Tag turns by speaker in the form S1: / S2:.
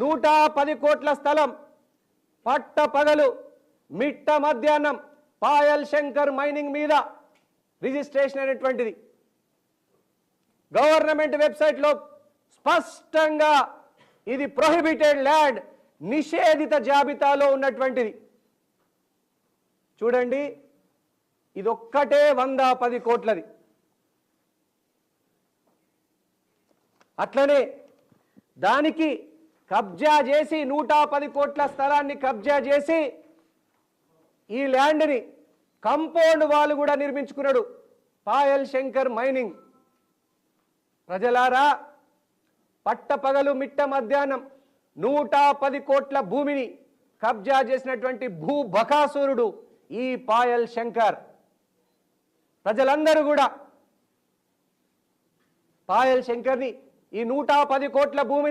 S1: నూట పది కోట్ల స్థలం పట్ట పగలు మిట్ట మధ్యాహ్నం పాయల్ శంకర్ మైనింగ్ మీద రిజిస్ట్రేషన్ అయినటువంటిది. గవర్నమెంట్ వెబ్సైట్లో స్పష్టంగా ఇది ప్రొహిబిటెడ్ ల్యాండ్ నిషేధిత జాబితాలో ఉన్నటువంటిది. చూడండి ఇదొక్కటే వంద పది కోట్లది. అట్లనే దానికి కబ్జా చేసి నూట పది కోట్ల స్థలాన్ని కబ్జా చేసి ఈ ల్యాండ్ని కంపౌండ్ వాళ్ళు కూడా నిర్మించుకున్నాడు పాయల్ శంకర్ మైనింగ్. ప్రజలారా పట్టపగలు మిట్ట మధ్యాహ్నం నూట పది కోట్ల భూమిని కబ్జా చేసినటువంటి భూ బకాసురుడు ఈ పాయల్ శంకర్. ప్రజలందరూ కూడా పాయల్ శంకర్ని ఈ నూట పది కోట్ల భూమిని